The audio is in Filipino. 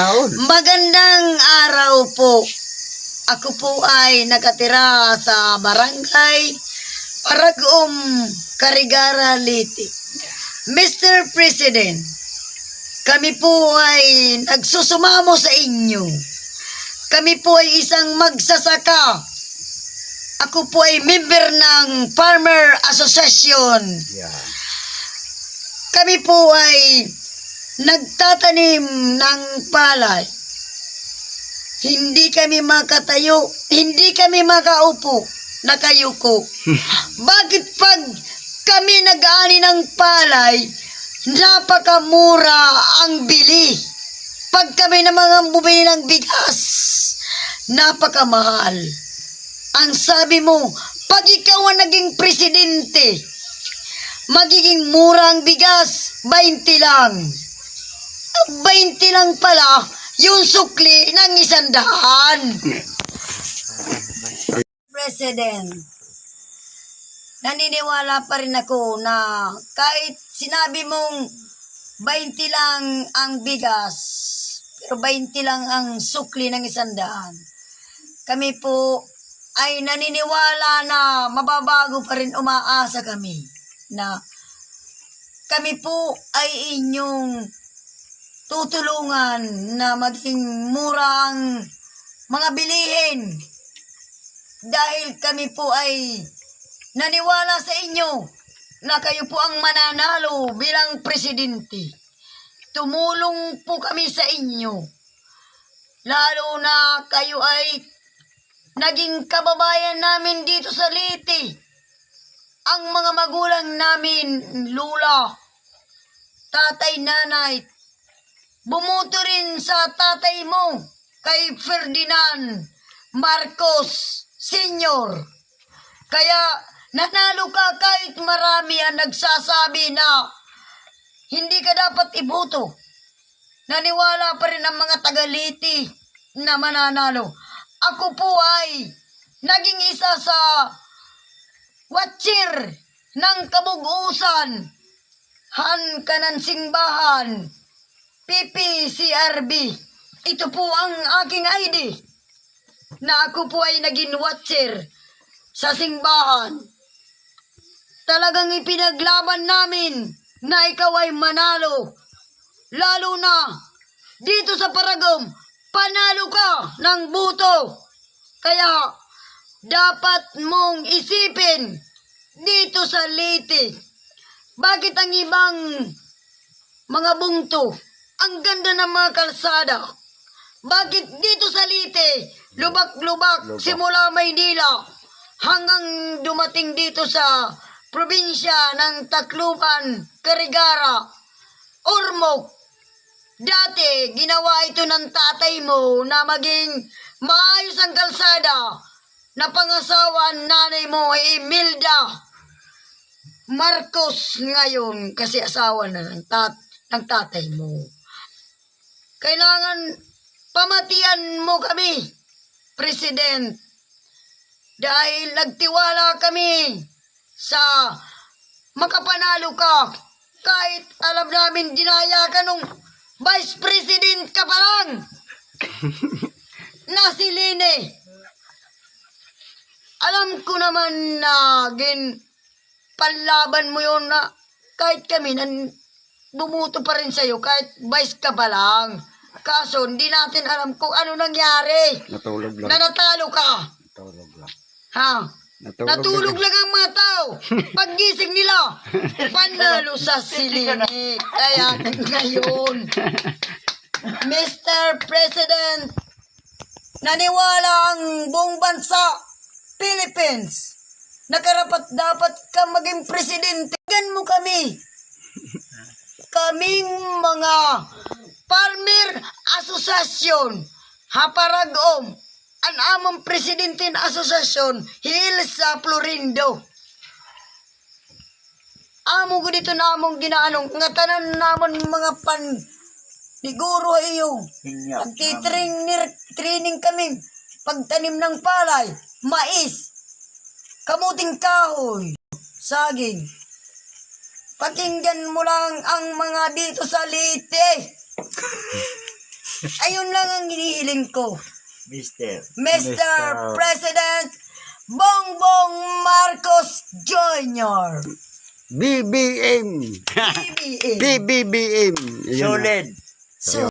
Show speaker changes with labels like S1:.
S1: panahon.
S2: Magandang araw po. Ako po ay nakatira sa barangay Paragum, Carigara, Liti. Mr. President, kami po ay nagsusumamo sa inyo. Kami po ay isang magsasaka. Ako po ay member ng Farmer Association.
S1: Yeah.
S2: Kami po ay nagtatanim ng palay. Hindi kami makatayo, hindi kami makaupo, nakayuko. Bakit pag kami nag-aani ng palay, napakamura ang bili. Pag kami na mga bumili ng bigas, napakamahal. Ang sabi mo, pag ikaw ang naging presidente, magiging mura ang bigas, 20 lang. 20 lang pala yung sukli ng isandaan. President, naniniwala pa rin ako na kahit sinabi mong 20 lang ang bigas, pero 20 lang ang sukli ng isandaan. Kami po ay naniniwala na mababago pa rin umaasa kami na kami po ay inyong tutulungan na maging mura ang mga bilihin dahil kami po ay naniwala sa inyo na kayo po ang mananalo bilang presidente. Tumulong po kami sa inyo. Lalo na kayo ay naging kababayan namin dito sa Liti. Ang mga magulang namin, lula, tatay, nanay, Bumuto rin sa tatay mo kay Ferdinand Marcos Sr. Kaya nanalo ka kahit marami ang nagsasabi na hindi ka dapat iboto. Naniwala pa rin ang mga tagaliti na mananalo. Ako po ay naging isa sa watcher ng kabugusan han kanan simbahan PPCRB. Ito po ang aking ID na ako po ay naging watcher sa simbahan. Talagang ipinaglaban namin na ikaw ay manalo. Lalo na dito sa Paragom, panalo ka ng buto. Kaya dapat mong isipin dito sa Leyte. Bakit ang ibang mga bungto ang ganda ng mga kalsada. Bakit dito sa Lite, lubak-lubak,
S1: Lubak.
S2: simula Maynila, hanggang dumating dito sa probinsya ng Tacloban, Carigara, Ormoc, Dati, ginawa ito ng tatay mo na maging maayos ang kalsada na pangasawa ang nanay mo ay Imelda Marcos ngayon kasi asawa na ng, tat ng tatay mo. Kailangan pamatian mo kami, President. Dahil nagtiwala kami sa makapanalo ka. Kahit alam namin dinaya ka nung Vice President ka pa lang. na si Lene. Alam ko naman na gin panlaban mo yun na kahit kami nan bumuto pa rin sa'yo kahit vice ka pa lang. Kaso hindi natin alam kung ano nangyari.
S1: Natulog lang.
S2: Na natalo ka.
S1: Natulog lang.
S2: Ha?
S1: Natulog,
S2: Natulog lang ang mga tao. Paggising nila, panalo sa silini. Kaya ngayon, Mr. President, naniwala ang buong bansa, Philippines, nakarapat dapat ka maging presidente. Gan mo kami. Kaming mga Farmer Association, Haparagom, ang among presidente ng asosasyon, Hil sa Florindo. Amo ko dito na among ginaanong, nga tanan namon mga pan, siguro iyo, Nagtitraining training kami. Pagtanim ng palay, mais, kamuting kahoy, saging. Pakinggan mo lang ang mga dito sa Leyte. Ayun lang ang hinihiling ko.
S1: Mister.
S2: Mr.
S3: Mr.
S2: President Bongbong Marcos Jr.
S3: BBM.
S2: BBM.
S3: BBBM. Yun na.
S1: Solid.
S2: So,